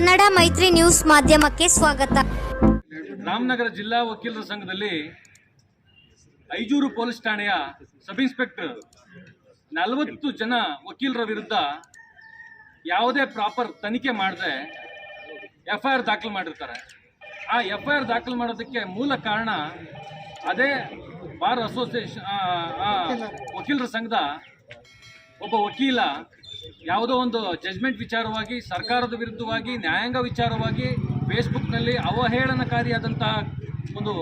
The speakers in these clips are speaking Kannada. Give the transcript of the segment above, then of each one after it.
ಕನ್ನಡ ಮೈತ್ರಿ ನ್ಯೂಸ್ ಮಾಧ್ಯಮಕ್ಕೆ ಸ್ವಾಗತ. ರಾಮನಗರ ಜಿಲ್ಲಾ ವಕೀಲರ ಸಂಘದಲ್ಲಿ ಐಜೂರು ಪೊಲೀಸ್ ಠಾಣೆಯ ಸಬ್ ಇನ್ಸ್ಪೆಕ್ಟರ್ ನಲವತ್ತು ಜನ ವಕೀಲರ ವಿರುದ್ಧ ಯಾವುದೇ ಪ್ರಾಪರ್ ತನಿಖೆ ಮಾಡದೆ ಎಫ್ ಐ ಆರ್ ದಾಖಲು ಮಾಡಿರ್ತಾರೆ. ಆ ಎಫ್ ಐ ಆರ್ ದಾಖಲು ಮಾಡೋದಕ್ಕೆ ಮೂಲ ಕಾರಣ ಅದೇ ಬಾರ್ ಅಸೋಸಿಯೇಷನ್ ವಕೀಲರ ಸಂಘದ ಒಬ್ಬ ವಕೀಲ ಯಾವುದೋ ಒಂದು ಜಜ್ಮೆಂಟ್ ವಿಚಾರವಾಗಿ, ಸರ್ಕಾರದ ವಿರುದ್ಧವಾಗಿ, ನ್ಯಾಯಾಂಗ ವಿಚಾರವಾಗಿ ಫೇಸ್ಬುಕ್ನಲ್ಲಿ ಅವಹೇಳನಕಾರಿಯಾದಂತಹ ಒಂದು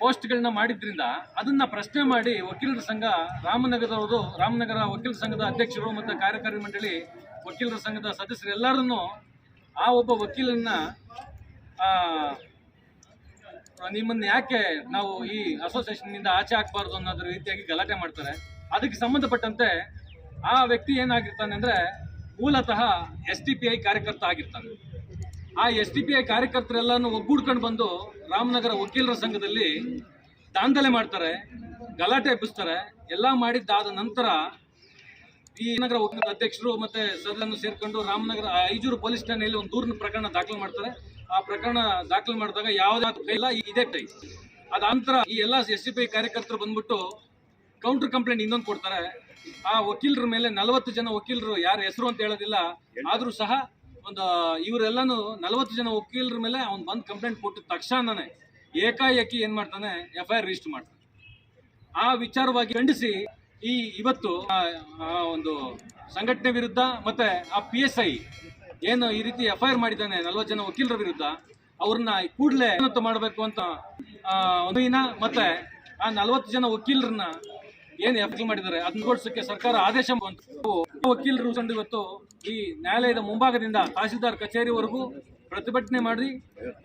ಪೋಸ್ಟ್ಗಳನ್ನ ಮಾಡಿದ್ರಿಂದ ಅದನ್ನು ಪ್ರಶ್ನೆ ಮಾಡಿ ವಕೀಲರ ಸಂಘ, ರಾಮನಗರದವರು, ರಾಮನಗರ ವಕೀಲರ ಸಂಘದ ಅಧ್ಯಕ್ಷರು ಮತ್ತು ಕಾರ್ಯಕಾರಿ ಮಂಡಳಿ ವಕೀಲರ ಸಂಘದ ಸದಸ್ಯರು ಎಲ್ಲರನ್ನೂ ಆ ಒಬ್ಬ ವಕೀಲನ್ನ ನಿಮ್ಮನ್ನ ಯಾಕೆ ನಾವು ಈ ಅಸೋಸಿಯೇಷನ್ನಿಂದ ಆಚೆ ಹಾಕಬಾರ್ದು ಅನ್ನೋದ್ರ ರೀತಿಯಾಗಿ ಗಲಾಟೆ ಮಾಡ್ತಾರೆ. ಅದಕ್ಕೆ ಸಂಬಂಧಪಟ್ಟಂತೆ ಆ ವ್ಯಕ್ತಿ ಏನಾಗಿರ್ತಾನೆ ಅಂದ್ರೆ ಮೂಲತಃ ಎಸ್ ಟಿ ಪಿ ಐ ಕಾರ್ಯಕರ್ತ ಆಗಿರ್ತಾನೆ. ಆ ಎಸ್ ಟಿ ಪಿ ಐ ಕಾರ್ಯಕರ್ತರೆಲ್ಲನೂ ಒಗ್ಗೂಡ್ಕೊಂಡು ಬಂದು ರಾಮನಗರ ವಕೀಲರ ಸಂಘದಲ್ಲಿ ದಾಂಧಲೆ ಮಾಡ್ತಾರೆ, ಗಲಾಟೆ ಎಬ್ಬಿಸ್ತಾರೆ, ಎಲ್ಲ ಮಾಡಿದ್ದಾದ ನಂತರ ಈ ನಗರ ವಕೀಲರ ಅಧ್ಯಕ್ಷರು ಮತ್ತೆ ಸದಸ್ಯರನ್ನು ಸೇರ್ಕೊಂಡು ರಾಮನಗರ ಐಜೂರು ಪೊಲೀಸ್ ಠಾಣೆಯಲ್ಲಿ ಒಂದು ದೂರಿನ ಪ್ರಕರಣ ದಾಖಲು ಮಾಡ್ತಾರೆ. ಆ ಪ್ರಕರಣ ದಾಖಲು ಮಾಡಿದಾಗ ಯಾವುದೇ ಇಲ್ಲ, ಇದೇ ಕೈ ಅದ ನಂತರ ಈ ಎಲ್ಲ ಎಸ್ ಟಿ ಪಿ ಐ ಕಾರ್ಯಕರ್ತರು ಬಂದ್ಬಿಟ್ಟು ಕೌಂಟರ್ ಕಂಪ್ಲೇಂಟ್ ಇನ್ನೊಂದು ಕೊಡ್ತಾರೆ. ಆ ವಕೀಲರ ಮೇಲೆ ನಲವತ್ತು ಜನ ವಕೀಲರು ಯಾರ ಹೆಸರು ಅಂತ ಹೇಳೋದಿಲ್ಲ. ಆದ್ರೂ ಸಹ ಒಂದು, ಇವರೆಲ್ಲಾನು ನಲವತ್ತು ಜನ ವಕೀಲರ ಮೇಲೆ ಅವ್ನು ಬಂದು ಕಂಪ್ಲೇಂಟ್ ಕೊಟ್ಟ ತಕ್ಷಣನೇ ಏಕಾಏಕಿ ಏನ್ ಮಾಡ್ತಾನೆ ಎಫ್ ಐ ಆರ್ ರಿಜಿಸ್ಟರ್ ಮಾಡ್ತಾನೆ. ಆ ವಿಚಾರವಾಗಿ ಖಂಡಿಸಿ ಈ ಇವತ್ತು ಒಂದು ಸಂಘಟನೆ ವಿರುದ್ಧ ಮತ್ತೆ ಆ ಪಿ ಎಸ್ ಐ ಏನು ಈ ರೀತಿ ಎಫ್ ಐ ಆರ್ ಮಾಡಿದ್ದಾನೆ, ನಲವತ್ತು ಜನ ವಕೀಲರ ವಿರುದ್ಧ, ಅವ್ರನ್ನ ಕೂಡಲೇ ಮಾಡಬೇಕು ಅಂತ ಒಂದು ಮತ್ತೆ ಆ ನಲವತ್ತು ಜನ ವಕೀಲರನ್ನ ಏನು ಎಫ್ ಮಾಡಿದ್ದಾರೆ? ಅದನ್ನ ಸರ್ಕಾರ ಆದೇಶ ವಕೀಲರು ಸಂಡ್ ಇವತ್ತು ಈ ನ್ಯಾಯಾಲಯದ ಮುಂಭಾಗದಿಂದ ತಹಸೀಲ್ದಾರ್ ಕಚೇರಿವರೆಗೂ ಪ್ರತಿಭಟನೆ ಮಾಡಿ,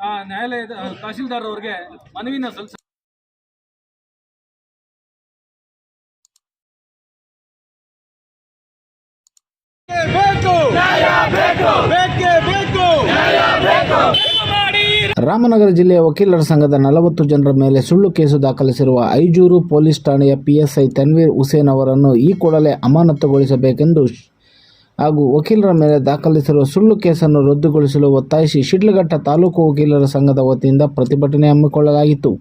ಆ ನ್ಯಾಯಾಲಯದ ತಹಸೀಲ್ದಾರ್ ಅವರಿಗೆ ಮನವಿನ ಸಲ್ಲಿಸ ರಾಮನಗರ ಜಿಲ್ಲೆಯ ವಕೀಲರ ಸಂಘದ ನಲವತ್ತು ಜನರ ಮೇಲೆ ಸುಳ್ಳು ಕೇಸು ದಾಖಲಿಸಿರುವ ಐಜೂರು ಪೊಲೀಸ್ ಠಾಣೆಯ ಪಿಎಸ್ಐ ತನ್ವೀರ್ ಹುಸೇನ್ ಅವರನ್ನು ಈ ಕೂಡಲೇ ಅಮಾನತುಗೊಳಿಸಬೇಕೆಂದು ಹಾಗೂ ವಕೀಲರ ಮೇಲೆ ದಾಖಲಿಸಿರುವ ಸುಳ್ಳು ಕೇಸನ್ನು ರದ್ದುಗೊಳಿಸಲು ಒತ್ತಾಯಿಸಿ ಶಿಡ್ಲಘಟ್ಟ ತಾಲೂಕು ವಕೀಲರ ಸಂಘದ ವತಿಯಿಂದ ಪ್ರತಿಭಟನೆ ಹಮ್ಮಿಕೊಳ್ಳಲಾಗಿತ್ತು.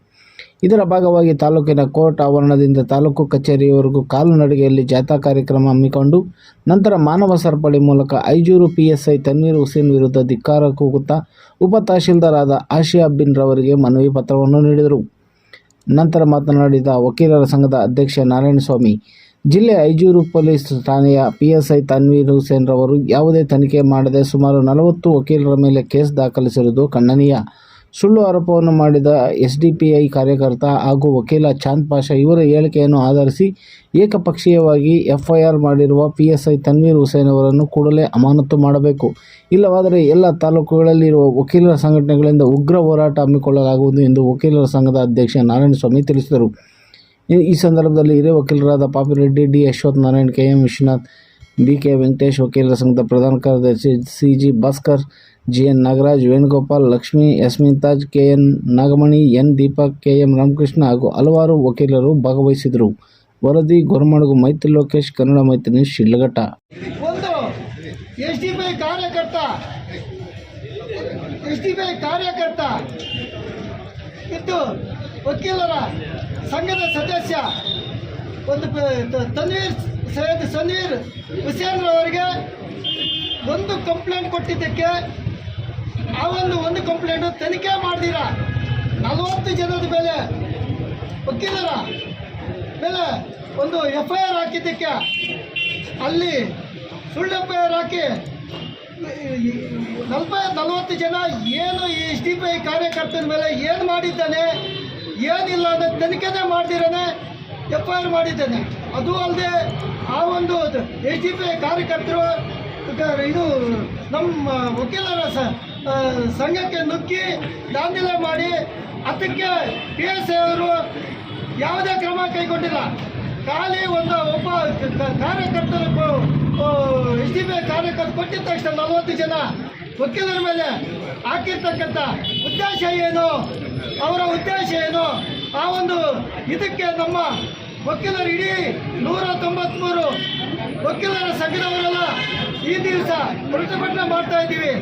ಇದರ ಭಾಗವಾಗಿ ತಾಲೂಕಿನ ಕೋರ್ಟ್ ಆವರಣದಿಂದ ತಾಲೂಕು ಕಚೇರಿಯವರೆಗೂ ಕಾಲುನಡಿಗೆಯಲ್ಲಿ ಜಾಥಾ ಕಾರ್ಯಕ್ರಮ ಹಮ್ಮಿಕೊಂಡು ನಂತರ ಮಾನವ ಸರಪಳಿ ಮೂಲಕ ಐಜೂರು ಪಿಎಸ್ಐ ತನ್ವೀರ್ ಹುಸೇನ್ ವಿರುದ್ಧ ಧಿಕ್ಕಾರ ಕೂಗುತ್ತಾ ಉಪ ತಹಶೀಲ್ದಾರ್ ಆದ ಆಶಿಯಾ ಬಿನ್ ರವರಿಗೆ ಮನವಿ ಪತ್ರವನ್ನು ನೀಡಿದರು. ನಂತರ ಮಾತನಾಡಿದ ವಕೀಲರ ಸಂಘದ ಅಧ್ಯಕ್ಷ ನಾರಾಯಣಸ್ವಾಮಿ, ಜಿಲ್ಲೆ ಐಜೂರು ಪೊಲೀಸ್ ಠಾಣೆಯ ಪಿಎಸ್ಐ ತನ್ವೀರ್ ಹುಸೇನ್ ರವರು ಯಾವುದೇ ತನಿಖೆ ಮಾಡದೆ ಸುಮಾರು ನಲವತ್ತು ವಕೀಲರ ಮೇಲೆ ಕೇಸ್ ದಾಖಲಿಸಿರುವುದು ಖಂಡನೀಯ. ಸುಳ್ಳು ಆರೋಪವನ್ನು ಮಾಡಿದ ಎಸ್ಡಿಪಿಐ ಕಾರ್ಯಕರ್ತ ಹಾಗೂ ವಕೀಲ ಚಾಂದ್ ಪಾಷಾ ಇವರ ಹೇಳಿಕೆಯನ್ನು ಆಧರಿಸಿ ಏಕಪಕ್ಷೀಯವಾಗಿ ಎಫ್ಐಆರ್ ಮಾಡಿರುವ ಪಿಎಸ್ಐ ತನ್ವೀರ್ ಹುಸೇನ್ ಅವರನ್ನು ಕೂಡಲೇ ಅಮಾನತು ಮಾಡಬೇಕು. ಇಲ್ಲವಾದರೆ ಎಲ್ಲ ತಾಲೂಕುಗಳಲ್ಲಿರುವ ವಕೀಲರ ಸಂಘಟನೆಗಳಿಂದ ಉಗ್ರ ಹೋರಾಟ ಹಮ್ಮಿಕೊಳ್ಳಲಾಗುವುದು ಎಂದು ವಕೀಲರ ಸಂಘದ ಅಧ್ಯಕ್ಷ ನಾರಾಯಣಸ್ವಾಮಿ ತಿಳಿಸಿದರು. ಈ- ಸಂದರ್ಭದಲ್ಲಿ ಹಿರಿಯ ವಕೀಲರಾದ Papireddy D Ashwath Narayan K M Vishwanath B K Venkatesh, ವಕೀಲರ ಸಂಘದ ಪ್ರಧಾನ ಕಾರ್ಯದರ್ಶಿ C G Bhaskar, G N Nagaraj, Venugopal, Lakshmi Yasmitaj K N Nagamani, N Deepak, K M Ramakrishna ಹಾಗೂ ಹಲವಾರು ವಕೀಲರು ಭಾಗವಹಿಸಿದರು. ವರದಿ ಗೊರಮಡುಗು ಮೈತ್ರಿ ಲೋಕೇಶ್, ಕನ್ನಡ ಮೈತ್ರಿ ಡಿ ಡಿ ವಕೀಲರ ಸಂಘದ ಸದಸ್ಯ, ಒಂದು ತನ್ವೀರ್ ಸೈಯದ್ ಸಮೀರ್ ಹುಸೇನ್ ಅವರಿಗೆ ಒಂದು ಕಂಪ್ಲೇಂಟ್ ಕೊಟ್ಟಿದ್ದಕ್ಕೆ ಆ ಒಂದು ಒಂದು ಕಂಪ್ಲೇಂಟು ತನಿಖೆ ಮಾಡಿದಿರ. ನಲವತ್ತು ಜನದ ಮೇಲೆ ವಕೀಲರ ಮೇಲೆ ಒಂದು ಎಫ್ ಐ ಆರ್ ಹಾಕಿದ್ದಕ್ಕೆ. ಅಲ್ಲಿ ಸುಳ್ಳು ಎಫ್ ಐ ಆರ್ ಹಾಕಿ ನಲ್ಪ ನಲವತ್ತು ಜನ ಏನು ಈ ಎಸ್ ಡಿ ಪಿ ಐ ಕಾರ್ಯಕರ್ತನ ಮೇಲೆ ಏನು ಮಾಡಿದ್ದಾನೆ, ಏನಿಲ್ಲ ಅನ್ನೋ ತನಿಖೆನೇ ಮಾಡ್ದಿರನೆ. ಎಫ್ ಐ ಮಾಡಿದ್ದಾನೆ. ಅದು ಅಲ್ಲದೆ ಆ ಒಂದು ಎಚ್ ಡಿ ಪಿ ಕಾರ್ಯಕರ್ತರು, ಇದು ನಮ್ಮ ವಕೀಲರ ಸಂಘಕ್ಕೆ ನುಗ್ಗಿ ದಾಂಧಲೆ ಮಾಡಿ ಅದಕ್ಕೆ ಪಿ ಎಸ್ ಐ ಅವರು ಯಾವುದೇ ಕ್ರಮ ಕೈಗೊಂಡಿಲ್ಲ. ಖಾಲಿ ಒಂದು ಒಬ್ಬ ಕಾರ್ಯಕರ್ತರು ಎಚ್ ಡಿ ಪಿ ಕಾರ್ಯಕರ್ತ ಕೊಟ್ಟಿದ್ದ ತಕ್ಷಣ ನಲವತ್ತು ಜನ ವಕೀಲರ ಮೇಲೆ ಹಾಕಿರ್ತಕ್ಕಂಥ ಉದ್ದೇಶ ಏನು? ಅವರ ಉದ್ದೇಶ ಏನು? ಆ ಒಂದು ಇದಕ್ಕೆ ನಮ್ಮ ವಕೀಲರು ಇಡೀ ನೂರ ತೊಂಬತ್ಮೂರು ವಕೀಲರ ಸಂಘದವರೆಲ್ಲ ಈ ದಿವಸ ಪ್ರತಿಭಟನೆ ಮಾಡ್ತಾ ಇದ್ದೀವಿ.